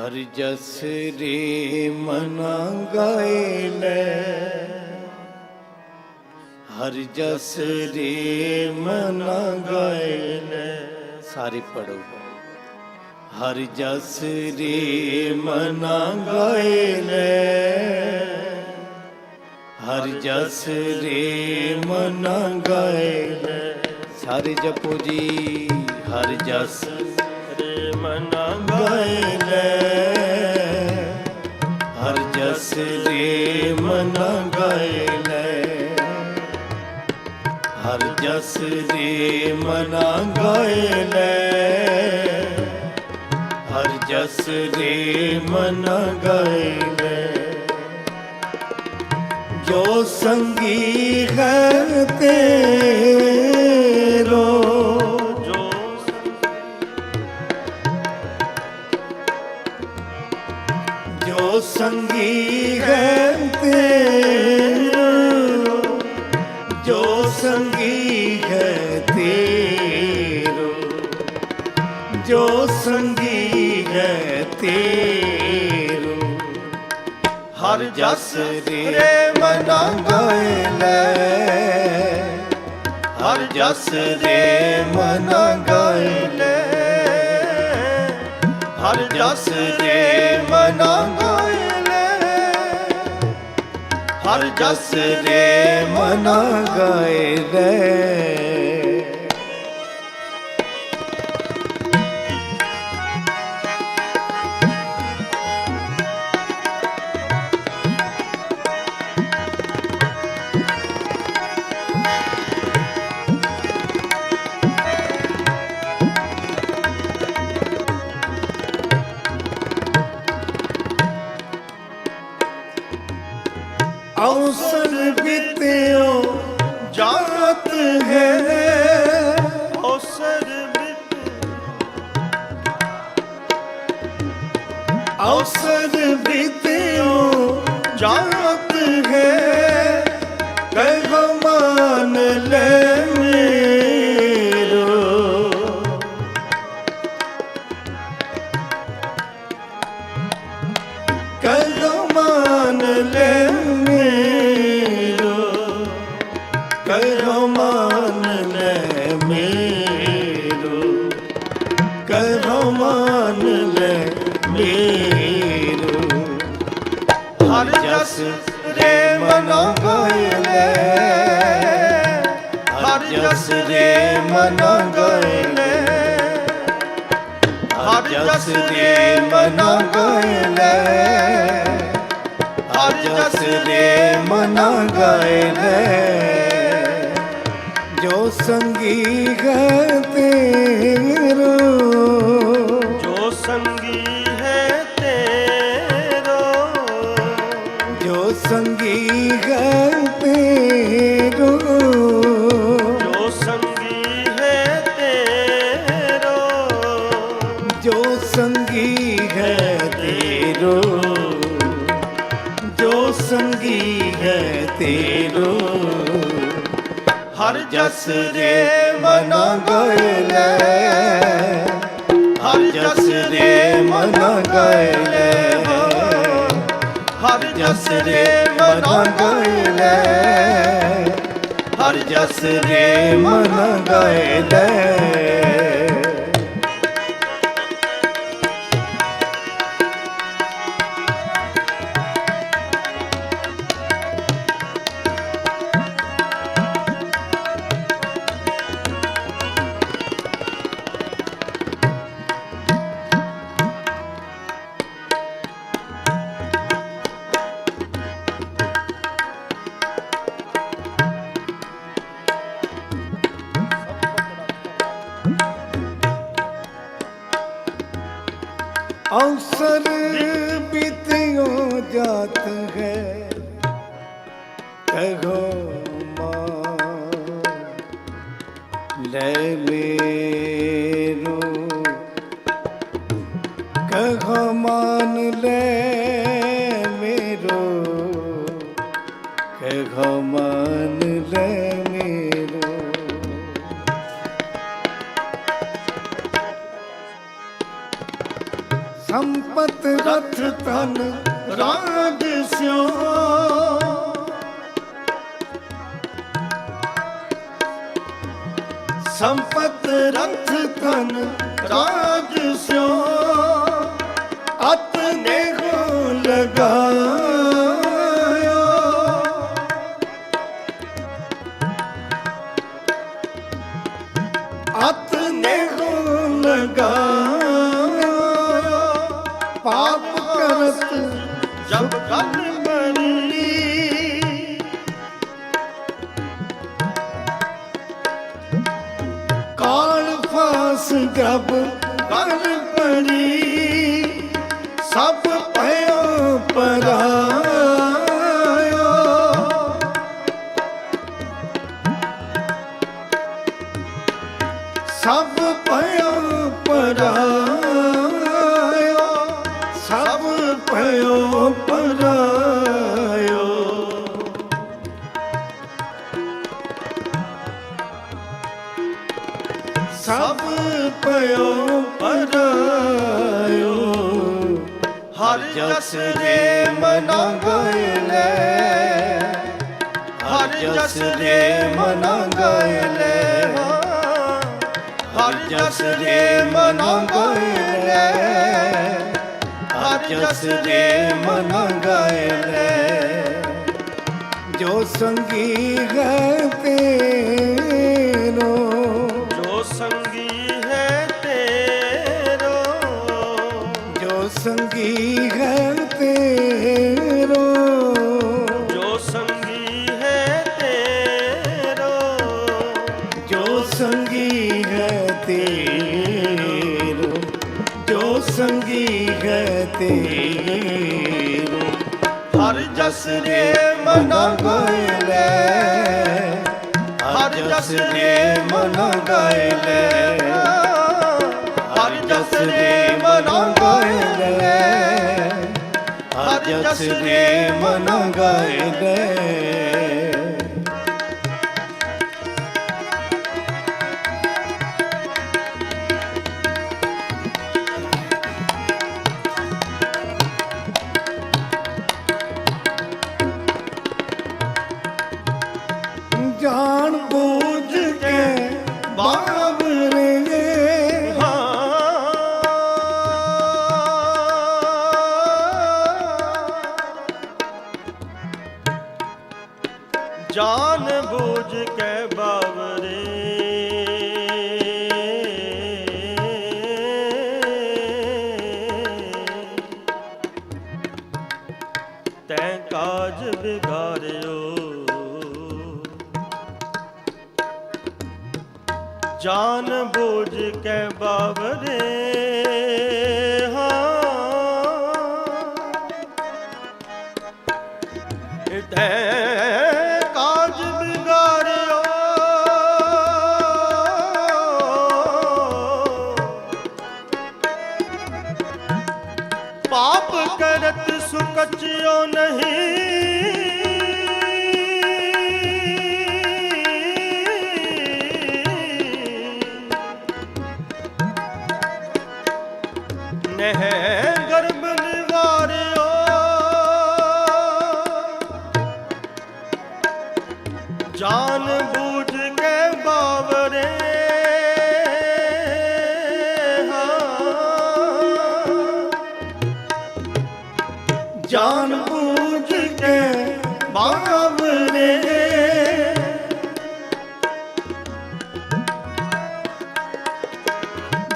ਹਰ ਜਸ ਰੇ ਮਨਾ ਗਾਏ ਲੈ। ਹਰ ਜਸ ਰੇ ਮਨਾ ਗਾਏ ਲੈ। ਸਾਰੇ ਪੜੋ ਹਰ ਜਸ ਰੇ ਮਨਾ ਗਾਏ ਲੈ। ਹਰ ਜਸ ਰੇ ਮਨਾ ਗਾਏ ਲੈ। ਸਾਰੇ ਜਪੋ ਜੀ, ਹਰ ਜਸ ਮਨਾ ਗਾਏ ਲੈ ਹਰ ਜਸ ਰੇ ਮਨਾ ਗਏ ਲੈ ਹਰ ਜਸ ਰੇ ਮਨਾ ਗਏ ਲੈ ਹਰ ਜਸ ਰੇ ਮਨਾ ਗਏ ਲੈ ਜੋ ਸੰਗੀ ਹੈ ਤੇਰੋ ਸੰਗੀ ਹੈ ਤੇਰੋ। ਜੋ ਸੰਗੀ ਹੈ ਤੇਰੋ। ਹਰ ਜਸ ਰੇ ਮਨਾ ਗਏ ਲੈ। ਹਰ ਜਸ ਰੇ ਮਨਾ ਗਏ ਲੈ। ਹਰ ਜਸ ਰੇ ਮਨਾ ਹਰ ਜਸ ਰੇ ਮਨਾ ਗਾਏ ਲੈ ਅਵਸਰ ਬਿਤਿਓ ਜਾਤ ਹੈ। ਅਵਸਰ ਬਿਤ ਔਸਰ ਬਿਤਿਓ ਜਾਤ ਰੇ ਮਨੋ ਗਾਏ ਹਰ ਜਸ ਰੇ ਮਨੋ ਗਾਏ ਲੈ ਹਰ ਜਸ ਰੇ ਮਨੋ ਗਾਏ ਹਰ ਜਸ ਰੇ ਮਨੋ ਗਾਏ ਲੈ ਜੋ ਸੰਗੀ ਹੈ ਤੇਰੋ, ਜੋ ਸੰਗੀ ਹਰ ਜਸ ਰੇ ਮਨ ਗਏ ਲੈ ਹਰ ਜਸ ਰੇ ਮਨ ਗਏ ਲੈ ਹਰ ਜਸ ਰੇ ਮਨਾ ਗਏ ਲੈ ਹਰ ਜਸ ਰੇ ਮਨ ਗਏ ਲੈ जात है कहो माँ ले मेरो ਸੰਪਤ ਰਥ ਤਨ ਰਾਗ ਸਿਓ। ਸੰਪਤ ਰਥ ਤਨ ਰਾਗ ਸਿਓ। ਅਤ ਨੇਹੋ ਲਗਾਇਓ। ਅਤ ਨੇਹੋ ਲਗਾਇਓ। ਜਬ ਗੱਲ ਮਰੀ ਕਾਲ ਫਾਸ ਗਬ ਕਰ ਪੜੀ ਹਰ ਜਸ ਦੇ ਮਨਾ ਗਏ ਲੈ ਹਰ ਜਸ ਦੇ ਮਨਾ ਗਏ ਲੈ ਹਰ ਜਸ ਦੇ ਮਨਾ ਗਏ ਲੈ ਹਰ ਜਸ ਦੇ ਮਨ ਗਏ ਲੈ ਜੋ ਸੰਗੀ ਹੈ ਤੇਰੋ ਜਸ ਦੇ ਮਨਾ ਗਏ ਲੈ। ਹਰ ਜਸ ਦੇ ਮਨਾ ਗਏ ਲੈ। ਹਰ ਜਸ ਦੇ ਮਨਾ ਗਏ ਲੈ। ਹਰ ਜਸ ਦੇ ਮਨ ਗਏ ਲੈ। ਜਾਨ ਬੋਝ ਕੇ ਬਾਵਰੇ।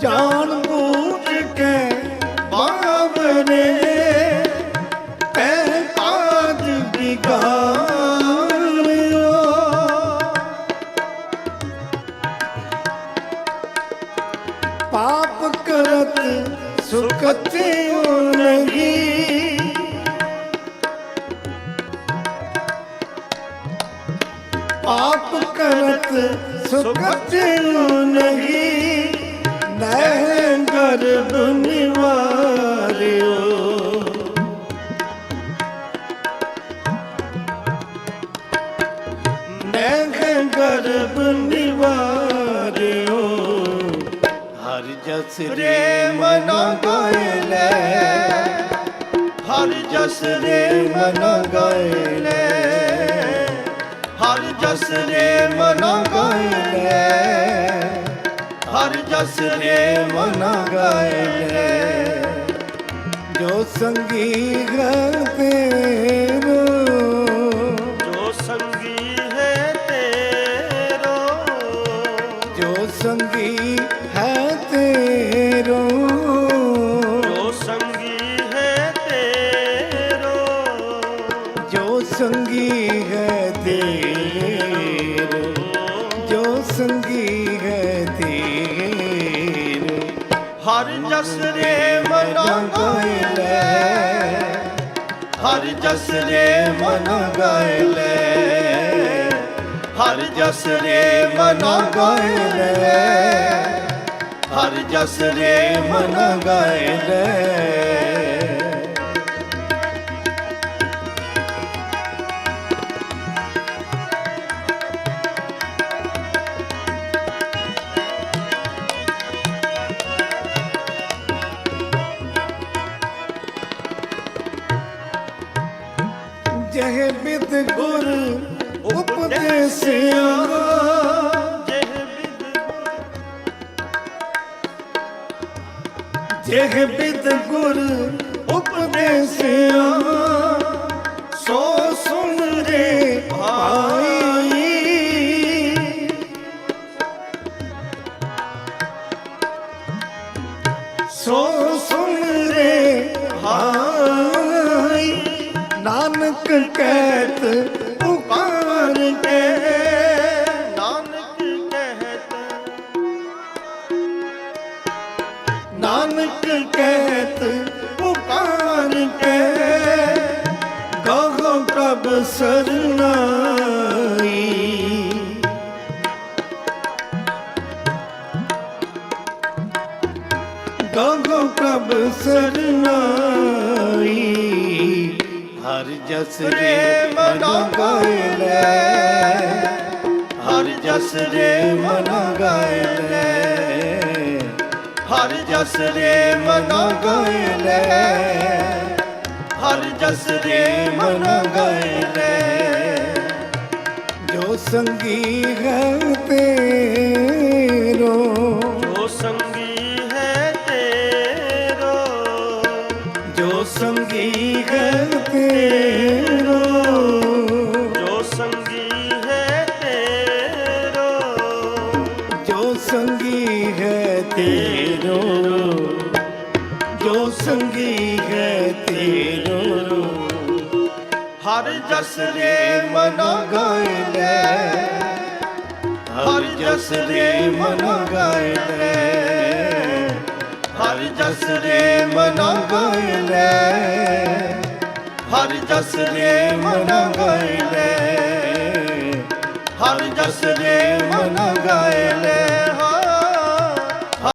ਜਾਣ ਬੂਝ ਕੇ ਬਾਬਰੇ ਤੈ ਕਾਜ ਬਿਗਾੜਿਓ ਪਾਪ ਕਰਤ ਸੁਖਤਿਓ ਨਹੀਂ ਗਰਭ ਨਿਵਾਰਿਓ ਨਹਿ ਗਰਭ ਨਿਵਾਰਿਓ ਹਰ ਜਸ ਰੇ ਮਨ ਮਨ ਗਾਏ ਲੈ ਹਰ ਜਸ ਰੇ ਮਨ ਗਾਏ ਲੈ ਹਰ ਜਸ ਰੇ ਮਨ ਗਾਏ ਲੈ ਹਰ ਜਸ ਰੇ ਮਨ ਗਾਏ ਜੋ ਸੰਗੀ ਹੈ ਜਸ ਰੇ ਮਨ ਗਾਏ ਲੈ। ਹਰ ਜਸ ਰੇ ਮਨ ਗਾਏ ਲੈ। ਹਰ ਜਸ ਰੇ ਮਨ ਗਾਏ ਲੈ। ਜਹ ਬਿਦ ਗੁਰ ਉਪਦੇਸਿਆ। ਜਿਹ ਜਹ ਬਿਦ ਗੁਰ ਉਪਦੇਸਿਆ ਸੋ ਸੁਨ ਰੇ ਭਾਈ। ਨਾਨਕ ਕਹਿਤ ਪੁਕਾਰ ਕੇ ਨਾਨਕ ਕਹਿਤ। ਨਾਨਕ ਕਹਿਤ ਪੁਕਾਰ ਕੇ ਗਾਹੋ ਪ੍ਰਭ ਸਰਨਾਈ। ਗਾਹੋ ਪ੍ਰਭ ਸਰਨਾਈ। ਹਰ ਜਸ ਰੇ ਮਨ ਗਾਏ ਲੈ। ਹਰ ਜਸ ਰੇ ਮਨ ਗਾਏ ਲੈ। ਹਰ ਜਸ ਰੇ ਮਨ ਗਾਏ ਲੈ। ਹਰ ਜਸ ਰੇ ਮਨ ਗਾਏ ਲੈ। ਜੋ ਸੰਗੀ ਹੈ ਤੇਰੋ ਤੇਰੋ ਹਰ ਜਸ ਰੇ ਮਨ ਗਾਏ ਲੈ। ਹਰ ਜਸ ਰੇ ਮਨ ਗਾਏ ਲੈ। ਹਰ ਜਸ ਰੇ ਮਨ ਗਾਏ ਲੈ। ਹਰ ਜਸ ਰੇ ਮਨ ਗਾਏ ਲੈ। ਹਰ ਜਸ ਰੇ ਮਨ ਗਾਏ ਲੈ।